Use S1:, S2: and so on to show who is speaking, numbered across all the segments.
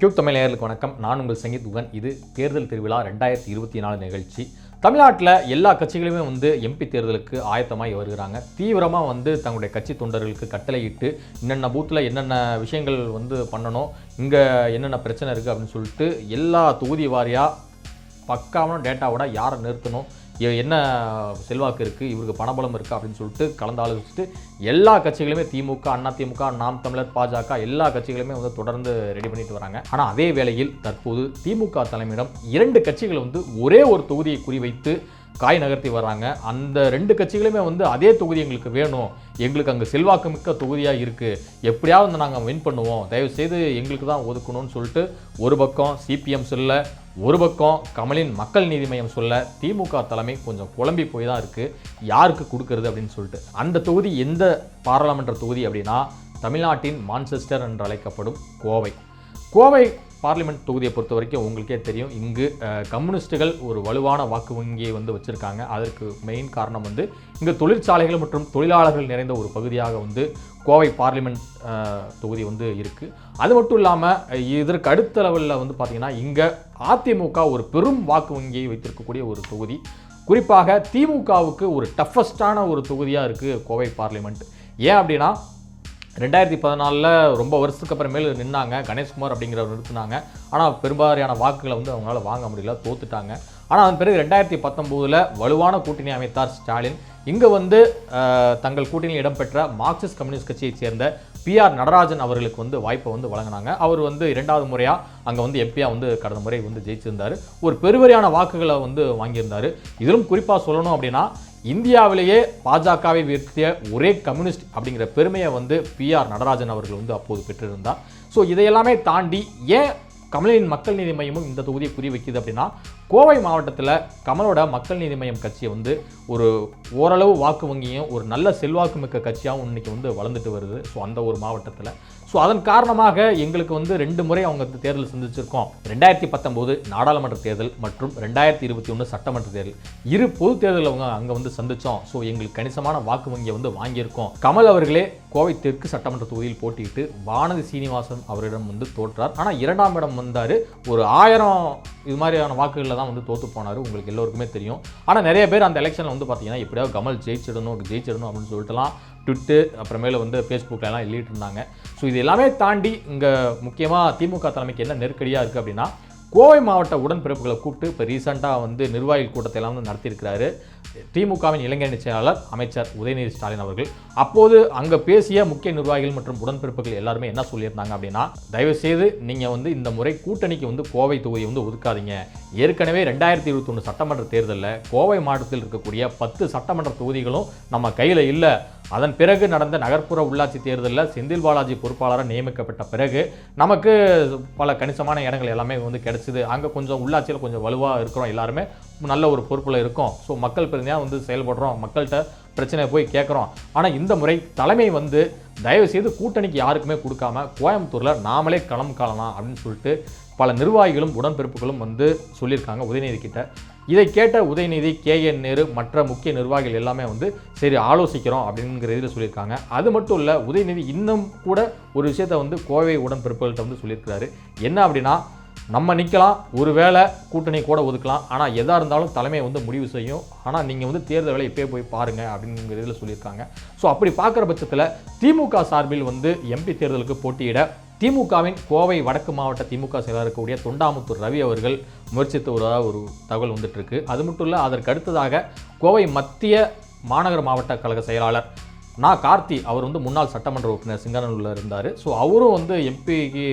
S1: Cube Tamil நேயர்களுக்கு வணக்கம். நான் உங்கள் சங்கீத் உகன். இது தேர்தல் திருவிழா ரெண்டாயிரத்தி இருபத்தி நாலு நிகழ்ச்சி. தமிழ்நாட்டில் எல்லா கட்சிகளுமே வந்து எம்பி தேர்தலுக்கு ஆயத்தமாகி வருகிறாங்க. தீவிரமாக வந்து தங்களுடைய கட்சி தொண்டர்களுக்கு கட்டளையிட்டு என்னென்ன பூத்தில் என்னென்ன விஷயங்கள் வந்து பண்ணணும் இங்கே என்னென்ன பிரச்சனை இருக்குது அப்படின்னு சொல்லிட்டு எல்லா தொகுதி வாரியாக பக்காவான டேட்டாவோட யாரை நிறுத்தணும் என்ன செல்வாக்கு இருக்குது இவருக்கு பணபலம் இருக்குது அப்படின்னு சொல்லிட்டு கலந்து ஆலோசிச்சுட்டு எல்லா கட்சிகளுமே திமுக அண்ணா திமுக நாம் தமிழர் பாஜக எல்லா கட்சிகளுமே வந்து தொடர்ந்து ரெடி பண்ணிட்டு வராங்க. ஆனால் அதே வேளையில் தற்போது திமுக தலைமையிடம் இரண்டு கட்சிகள் வந்து ஒரே ஒரு தொகுதியை குறிவைத்து காய் நகர்த்தி வர்றாங்க. அந்த ரெண்டு கட்சிகளுமே வந்து அதே தொகுதி எங்களுக்கு வேணும். எங்களுக்கு அங்கே செல்வாக்கு மிக்க தொகுதியாக இருக்குது எப்படியாவது வந்து நாங்கள் வின் பண்ணுவோம். தயவுசெய்து எங்களுக்கு தான் ஒதுக்கணும்னு சொல்லிட்டு ஒரு பக்கம் சிபிஎம் செல்ல ஒரு பக்கம் கமலின் மக்கள் நீதி மையம் சொல்ல திமுக தலைமை கொஞ்சம் குழம்பி போய் தான் இருக்குது யாருக்கு கொடுக்கறது அப்படின்னு சொல்லிட்டு. அந்த தொகுதி எந்த பாராளுமன்ற தொகுதி அப்படின்னா தமிழ்நாட்டின் மான்செஸ்டர் என்று அழைக்கப்படும் கோவை. கோவை பார்லிமெண்ட் தொகுதியை பொறுத்த வரைக்கும் உங்களுக்கே தெரியும். இங்கு கம்யூனிஸ்ட்டுகள் கம்யூனிஸ்டுகள் ஒரு வலுவான வாக்கு வங்கியை வந்து வச்சுருக்காங்க. அதற்கு மெயின் காரணம் வந்து இங்கே தொழிற்சாலைகள் மற்றும் தொழிலாளர்கள் நிறைந்த ஒரு பகுதியாக வந்து கோவை பார்லிமெண்ட் தொகுதி வந்து இருக்குது அது மட்டும் இல்லாமல் இதற்கு அடுத்த லெவலில் வந்து பார்த்திங்கன்னா இங்கே அதிமுக ஒரு பெரும் வாக்கு வங்கியை வைத்திருக்கக்கூடிய ஒரு தொகுதி. குறிப்பாக திமுகவுக்கு ஒரு டஃபஸ்டான ஒரு தொகுதியாக இருக்குது கோவை பார்லிமெண்ட். ஏன் அப்படின்னா ரெண்டாயிரத்தி பதினாலில் ரொம்ப வருஷத்துக்கு அப்புறமேல் நின்னாங்க. கணேஷ்குமார் அப்படிங்கிறவர் நிறுத்தினாங்க. ஆனால் பெரும்பாலான வாக்குகளை வந்து அவங்களால வாங்க முடியல தோத்துட்டாங்க. ஆனால் அதன் பிறகு ரெண்டாயிரத்தி பத்தொம்போதில் வலுவான கூட்டணி அமைத்தார் ஸ்டாலின். இங்கே வந்து தங்கள் கூட்டணியில் இடம்பெற்ற மார்க்சிஸ்ட் கம்யூனிஸ்ட் கட்சியைச் சேர்ந்த பிஆர் நடராஜன் அவர்களுக்கு வந்து வாய்ப்பை வந்து வழங்கினாங்க. அவர் வந்து இரண்டாவது முறையாக அங்கே வந்து எம்பியாக வந்து கடந்த முறை வந்து ஜெயிச்சிருந்தார். ஒரு பெருவரியான வாக்குகளை வந்து வாங்கியிருந்தார். இதிலும் குறிப்பாக சொல்லணும் அப்படின்னா இந்தியாவிலேயே பாஜகவை வீழ்த்திய ஒரே கம்யூனிஸ்ட் அப்படிங்கிற பெருமையை வந்து பிஆர் நடராஜன் அவர்கள் வந்து அப்போது பெற்றிருந்தார். ஸோ இதையெல்லாமே தாண்டி ஏன் கமலின் மக்கள் நீதி மையமும் இந்த தொகுதியை குறி வைக்குது அப்படின்னா கோவை மாவட்டத்தில் கமலோட மக்கள் நீதி மையம் கட்சியை வந்து ஒரு ஓரளவு வாக்கு வங்கியும் ஒரு நல்ல செல்வாக்கு மிக்க கட்சியாகவும் இன்னைக்கு வந்து வளர்ந்துட்டு வருது. ஸோ அந்த ஒரு மாவட்டத்தில். ஸோ அதன் காரணமாக எங்களுக்கு வந்து ரெண்டு முறை அவங்க தேர்தல் சந்திச்சிருக்கோம். ரெண்டாயிரத்தி பத்தொம்போது நாடாளுமன்ற தேர்தல் மற்றும் ரெண்டாயிரத்தி இருபத்தி ஒன்று சட்டமன்ற தேர்தல். இரு பொது தேர்தல் அவங்க அங்கே வந்து சந்தித்தோம் ஸோ எங்களுக்கு கணிசமான வாக்கு வங்கியை வந்து வாங்கியிருக்கோம். கமல் அவர்களே கோவை தெற்கு சட்டமன்ற தொகுதியில் போட்டியிட்டு வானதி சீனிவாசன் அவரிடம் வந்து தோற்றார். ஆனால் இரண்டாம் இடம் வந்தார் ஒரு ஆயிரம் இது மாதிரியான வாக்குகளில் தான் வந்து தோற்று போனார். உங்களுக்கு எல்லோருக்குமே தெரியும். ஆனால் நிறைய பேர் அந்த எலெக்ஷனில் வந்து பார்த்தீங்கன்னா எப்படியாவது கமல் ஜெயிச்சிடணும் ஜெயிச்சிடணும் அப்படின்னு சொல்லிட்டுலாம் ட்விட்டு அப்புறமேல வந்து ஃபேஸ்புக்கில் எல்லாம் எழுதிட்டு இருந்தாங்க. ஸோ இது எல்லாமே தாண்டி இங்கே முக்கியமாக திமுக தலைமைக்கு என்ன நெருக்கடியாக இருக்குது அப்படின்னா கோவை மாவட்ட உடன்பிறப்புகளை கூப்பிட்டு இப்போ ரீசெண்டாக வந்து நிர்வாகிகள் கூட்டத்தை எல்லாம் வந்து நடத்தியிருக்கிறாரு. திமுகவின் இளைஞரணி செயலாளர் அமைச்சர் உதயநிதி ஸ்டாலின் அவர்கள். அப்போது அங்கே பேசிய முக்கிய நிர்வாகிகள் மற்றும் உடன்பிறப்புகள் எல்லாருமே என்ன சொல்லியிருந்தாங்க அப்படின்னா தயவுசெய்து நீங்கள் வந்து இந்த முறை கூட்டணிக்கு வந்து கோவை தொகுதியை வந்து ஒதுக்காதீங்க. ஏற்கனவே ரெண்டாயிரத்தி இருபத்தொன்று சட்டமன்ற தேர்தலில் கோவை மாவட்டத்தில் இருக்கக்கூடிய பத்து சட்டமன்ற தொகுதிகளும் நம்ம கையில் இல்லை. அதன் பிறகு நடந்த நகர்ப்புற உள்ளாட்சி தேர்தலில் செந்தில் பாலாஜி பொறுப்பாளராக நியமிக்கப்பட்ட பிறகு நமக்கு பல கணிசமான இடங்கள் எல்லாமே வந்து கிடச்சிது. அங்கே கொஞ்சம் உள்ளாட்சியில் கொஞ்சம் வலுவாக இருக்கிறோம் எல்லாருமே. நல்ல ஒரு பொறுப்பில் இருக்கோம். ஸோ மக்கள் பிரதிநிதியாக வந்து செயல்படுறோம். மக்கள்கிட்ட பிரச்சனையை போய் கேட்குறோம். ஆனால் இந்த முறை தலைமை வந்து தயவு செய்து கூட்டணிக்கு யாருக்குமே கொடுக்காம கோயம்புத்தூரில் நாமளே களம் காணலாம் அப்படின்னு சொல்லிட்டு பல நிர்வாகிகளும் உடன்பிறப்புகளும் வந்து சொல்லியிருக்காங்க. உதயநிதி கிட்ட. இதை கேட்ட உதயநிதி கே. என். நேரு மற்ற முக்கிய நிர்வாகிகள் எல்லாமே வந்து சரி ஆலோசிக்கிறோம் அப்படிங்கிற இதில் சொல்லியிருக்காங்க. அது மட்டும் இல்லை உதயநிதி இன்னும் கூட ஒரு விஷயத்தை வந்து கோவை உடன்பிறப்புகள்கிட்ட வந்து சொல்லியிருக்கிறாரு. என்ன அப்படின்னா நம்ம நிற்கலாம் ஒருவேளை கூட்டணி கூட ஒதுக்கலாம். ஆனால் எதாக இருந்தாலும் தலைமை வந்து முடிவு செய்யும். ஆனால் நீங்கள் வந்து தேர்தல் வேலை இப்பயே போய் பாருங்க அப்படிங்கிற இதில் சொல்லியிருக்காங்க. ஸோ அப்படி பார்க்குற பட்சத்தில் திமுக சார்பில் வந்து எம்பி தேர்தலுக்கு போட்டியிட திமுகவின் கோவை வடக்கு மாவட்ட திமுக செயலாளர் இருக்கக்கூடிய தொண்டாமுத்தூர் ரவி அவர்கள் முயற்சித்து வருவதாக ஒரு தகவல் வந்துட்டு இருக்கு. அது மட்டும் இல்லை அதற்கு அடுத்ததாக கோவை மத்திய மாநகர மாவட்ட கழக செயலாளர் நான் கார்த்தி அவர் வந்து முன்னாள் சட்டமன்ற உறுப்பினர் சிங்கானூரில் இருந்தார். ஸோ அவரும் வந்து எம்பிக்கு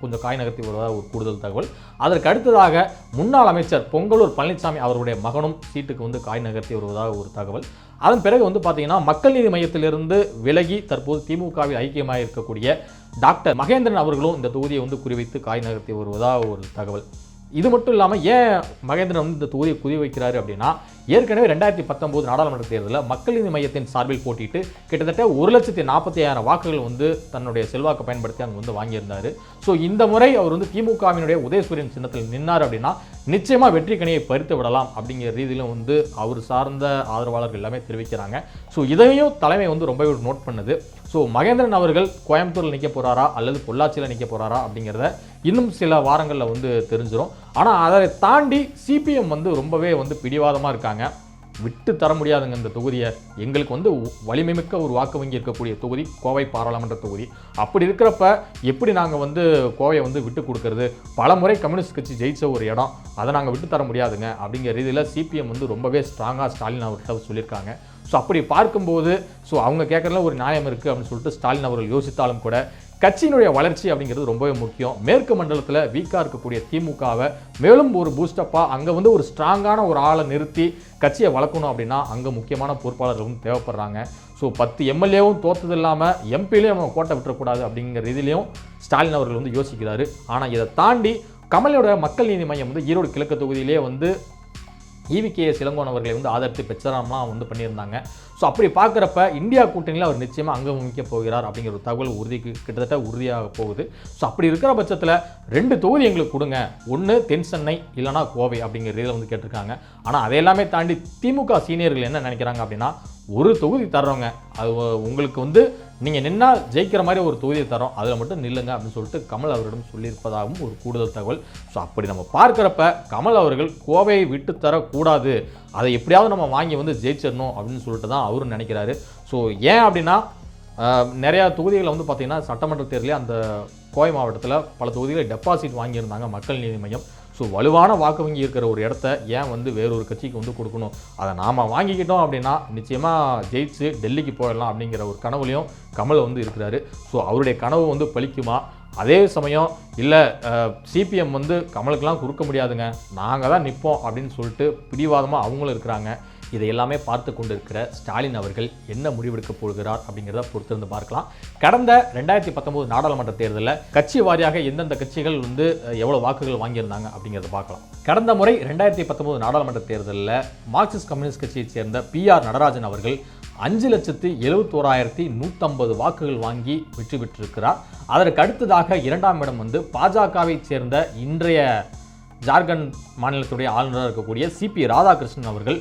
S1: கொஞ்சம் காய் நகர்த்தி வருவதாக ஒரு கூடுதல் தகவல். அதற்கு அடுத்ததாக முன்னாள் அமைச்சர் பொங்கலூர் பழனிசாமி அவருடைய மகனும் சீட்டுக்கு வந்து காய் நகர்த்தி வருவதாக ஒரு தகவல். அதன் பிறகு வந்து பார்த்தீங்கன்னா மக்கள் நீதி மையத்திலிருந்து விலகி தற்போது திமுகவில் ஐக்கியமாக இருக்கக்கூடிய டாக்டர் மகேந்திரன் அவர்களும் இந்த தொகுதியை வந்து குறிவைத்து காய் நகர்த்தி வருவதாக ஒரு தகவல். இது மட்டும் இல்லாமல் ஏன் மகேந்திரன் வந்து இந்த தொகுதியை குதி வைக்கிறாரு அப்படின்னா ஏற்கனவே ரெண்டாயிரத்தி பத்தொன்பது நாடாளுமன்ற தேர்தலில் மக்கள் நீதி மையத்தின் சார்பில் போட்டிட்டு கிட்டத்தட்ட ஒரு லட்சத்தி நாற்பத்தி ஆயிரம் வாக்குகள் வந்து தன்னுடைய செல்வாக்கு பயன்படுத்தி அங்கே வந்து வாங்கியிருந்தார். ஸோ இந்த முறை அவர் வந்து திமுகவினுடைய உதயசூரியன் சின்னத்தில் நின்னார் அப்படின்னா நிச்சயமாக வெற்றி கணியை பறித்து விடலாம் அப்படிங்கிற ரீதியிலும் வந்து அவர் சார்ந்த ஆதரவாளர்கள் எல்லாமே தெரிவிக்கிறாங்க. ஸோ இதையும் தலைமை வந்து ரொம்பவே நோட் பண்ணுது. ஸோ மகேந்திரன் அவர்கள் கோயம்புத்தூரில் நிற்க போகிறாரா அல்லது பொள்ளாச்சியில் நிற்க போறாரா? அப்படிங்கிறத இன்னும் சில வாரங்களில் வந்து தெரிஞ்சிடும் ஆனால் அதை தாண்டி சிபிஎம் வந்து ரொம்பவே வந்து பிடிவாதமாக இருக்காங்க. விட்டு தர முடியாதுங்க இந்த தொகுதியை. எங்களுக்கு வந்து வலிமைமிக்க ஒரு வாக்கு வங்கி இருக்கக்கூடிய தொகுதி கோவை பாராளுமன்ற தொகுதி. அப்படி இருக்கிறப்ப எப்படி நாங்கள் வந்து கோவையை வந்து விட்டு கொடுக்கறது? பல முறை கம்யூனிஸ்ட் கட்சி ஜெயிச்ச ஒரு இடம் அதை நாங்கள் விட்டு தர முடியாதுங்க அப்படிங்கிற ரீதியில் சிபிஎம் வந்து ரொம்பவே ஸ்ட்ராங்காக ஸ்டாலின் அவர்கிட்ட சொல்லியிருக்காங்க. ஸோ அப்படி பார்க்கும்போது ஸோ அவங்க கேட்குறதுல ஒரு நியாயம் இருக்குது அப்படின்னு சொல்லிட்டு ஸ்டாலின் அவர்கள் யோசித்தாலும் கூட கட்சியினுடைய வளர்ச்சி அப்படிங்கிறது ரொம்பவே முக்கியம். மேற்கு மண்டலத்தில் வீக்காக இருக்கக்கூடிய திமுகவை மேலும் ஒரு பூஸ்டப்பாக அங்கே வந்து ஒரு ஸ்ட்ராங்கான ஒரு ஆளை நிறுத்தி கட்சியை வளர்க்கணும் அப்படின்னா அங்கே முக்கியமான பொறுப்பாளர்களும் தேவைப்படுறாங்க. ஸோ பத்து எம்எல்ஏவும் தோத்தது இல்லாமல் எம்பிலையும் நம்ம கோட்டை விட்டுறக்கூடாது அப்படிங்கிற ரீதியிலையும் ஸ்டாலின் அவர்கள் வந்து யோசிக்கிறாரு. ஆனால் இதை தாண்டி கமலோட மக்கள் நீதி மையம் வந்து ஈரோடு கிழக்கு தொகுதியிலே வந்து ஈவிகே சிலங்கோன் அவர்களை வந்து ஆதரித்து பிரச்சாரம்லாம் வந்து பண்ணியிருந்தாங்க. ஸோ அப்படி பார்க்குறப்ப இந்தியா கூட்டணியில் அவர் நிச்சயமாக அங்கம் வகிக்க போகிறார் அப்படிங்கிற ஒரு தகவல் உறுதிக்கு கிட்டத்தட்ட உறுதியாக போகுது. ஸோ அப்படி இருக்கிற பட்சத்தில் ரெண்டு தொகுதி எங்களுக்கு கொடுங்க. ஒன்று தென் சென்னை இல்லைனா கோவை அப்படிங்கிற ரீதியில் வந்து கேட்டிருக்காங்க. ஆனால் அதையெல்லாமே தாண்டி திமுக சீனியர்கள் என்ன நினைக்கிறாங்க அப்படின்னா ஒரு தொகுதி தர்றவங்க. அது உங்களுக்கு வந்து நீங்கள் நின்னால் ஜெயிக்கிற மாதிரி ஒரு தொகுதியை தரோம். அதில் மட்டும் நில்லுங்க அப்படின்னு சொல்லிட்டு கமல் அவரிடம் சொல்லியிருப்பதாகவும் ஒரு கூடுதல் தகவல். ஸோ அப்படி நம்ம பார்க்குறப்ப கமல் அவர்கள் கோவையை விட்டு தரக்கூடாது. அதை எப்படியாவது நம்ம வாங்கி வந்து ஜெயிச்சிடணும் அப்படின்னு சொல்லிட்டு தான் அவரும் நினைக்கிறாரு. ஸோ ஏன் அப்படின்னா நிறையா தொகுதிகளை வந்து பார்த்திங்கன்னா சட்டமன்ற தேர்தலே அந்த கோவை மாவட்டத்தில் பல தொகுதிகளை டெபாசிட் வாங்கியிருந்தாங்க மக்கள் நீதி மையம். ஸோ வலுவான வாக்கு வங்கி இருக்கிற ஒரு இடத்த ஏன் வந்து வேறொரு கட்சிக்கு வந்து கொடுக்கணும்? அதை நாம் வாங்கிக்கிட்டோம் அப்படின்னா நிச்சயமாக ஜெயிச்சு டெல்லிக்கு போயிடலாம் அப்படிங்கிற ஒரு கனவுலையும் கமல் வந்து இருக்கிறாரு. ஸோ அவருடைய கனவு வந்து பலிக்குமா? அதே சமயம் இல்லை சிபிஎம் வந்து கமலுக்கெல்லாம் கொடுக்க முடியாதுங்க. நாங்கள் தான் நிற்போம் அப்படின்னு சொல்லிட்டு பிடிவாதமாக அவங்களும் இருக்கிறாங்க. இதை எல்லாமே பார்த்து கொண்டிருக்கிற ஸ்டாலின் அவர்கள் என்ன முடிவெடுக்க போகிறார் அப்படிங்கிறத பொறுத்திருந்து பார்க்கலாம். கடந்த ரெண்டாயிரத்தி பத்தொன்பது நாடாளுமன்ற தேர்தலில் கட்சி வாரியாக எந்தெந்த கட்சிகள் வந்து எவ்வளோ வாக்குகள் வாங்கியிருந்தாங்க அப்படிங்கிறத பார்க்கலாம். கடந்த முறை ரெண்டாயிரத்தி பத்தொன்பது நாடாளுமன்ற தேர்தலில் மார்க்சிஸ்ட் கம்யூனிஸ்ட் கட்சியைச் சேர்ந்த பி ஆர் நடராஜன் அவர்கள் அஞ்சு லட்சத்து எழுபத்தோராயிரத்தி நூற்றம்பது வாக்குகள் வாங்கி வெற்றி பெற்றிருக்கிறார். அதற்கு அடுத்ததாக இரண்டாம் இடம் வந்து பாஜகவைச் சேர்ந்த இன்றைய ஜார்க்கண்ட் மாநிலத்துடைய ஆளுநராக இருக்கக்கூடிய சிபி ராதாகிருஷ்ணன் அவர்கள்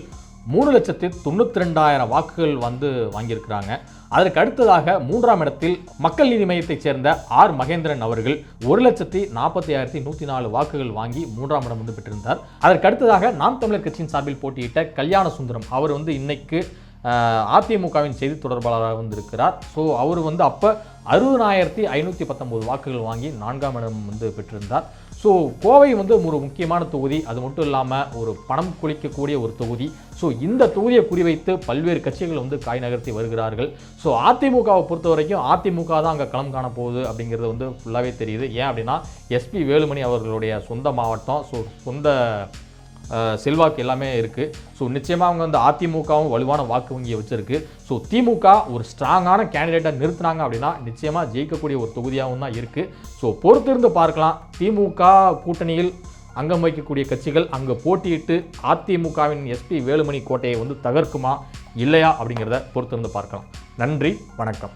S1: மூணு லட்சத்தி தொண்ணூற்றி ரெண்டாயிரம் வாக்குகள் வந்து வாங்கியிருக்கிறாங்க. அதற்கு அடுத்ததாக மூன்றாம் இடத்தில் மக்கள் நீதி மையத்தைச் சேர்ந்த ஆர். மகேந்திரன் அவர்கள் ஒரு லட்சத்தி நாற்பத்தி ஆயிரத்தி நூற்றி நாலு வாக்குகள் வாங்கி மூன்றாம் இடம் வந்து பெற்றிருந்தார். அதற்கு அடுத்ததாக நாம் தமிழர் கட்சியின் சார்பில் போட்டியிட்ட கல்யாண சுந்தரம். அவர் வந்து இன்னைக்கு அதிமுகவின் செய்தி தொடர்பாளராக வந்திருக்கிறார். ஸோ அவர் வந்து அப்போ அறுபதாயிரத்தி ஐநூற்றி பத்தொம்போது வாக்குகள் வாங்கி நான்காம் இடம் வந்து பெற்றிருந்தார். ஸோ கோவை வந்து ஒரு முக்கியமான தொகுதி. அது மட்டும் இல்லாமல் ஒரு பணம் குளிக்கக்கூடிய ஒரு தொகுதி. ஸோ இந்த தொகுதியை குறிவைத்து பல்வேறு கட்சிகள் வந்து காய் நகர்த்தி வருகிறார்கள். ஸோ அதிமுகவை பொறுத்த வரைக்கும் அதிமுக தான் அங்கே களம் காண போகுது அப்படிங்கிறது வந்து ஃபுல்லாகவே தெரியுது. ஏன் அப்படின்னா எஸ்பி வேலுமணி அவர்களுடைய சொந்த மாவட்டம். ஸோ சொந்த செல்வாக்கு எல்லாமே இருக்குது ஸோ நிச்சயமாக அவங்க வந்து அதிமுகவும் வலுவான வாக்கு வங்கியை வச்சுருக்கு. ஸோ திமுக ஒரு ஸ்ட்ராங்கான கேண்டிடேட்டை நிறுத்தினாங்க அப்படின்னா நிச்சயமாக ஜெயிக்கக்கூடிய ஒரு தொகுதியாகவும் தான் இருக்குது ஸோ பொறுத்திருந்து பார்க்கலாம். திமுக கூட்டணியில் அங்கம் வகிக்கக்கூடிய கட்சிகள் அங்கே போட்டியிட்டு அதிமுகவின் எஸ்பி வேலுமணி கோட்டையை வந்து தகர்க்குமா இல்லையா அப்படிங்கிறத பொறுத்திருந்து பார்க்கலாம். நன்றி வணக்கம்.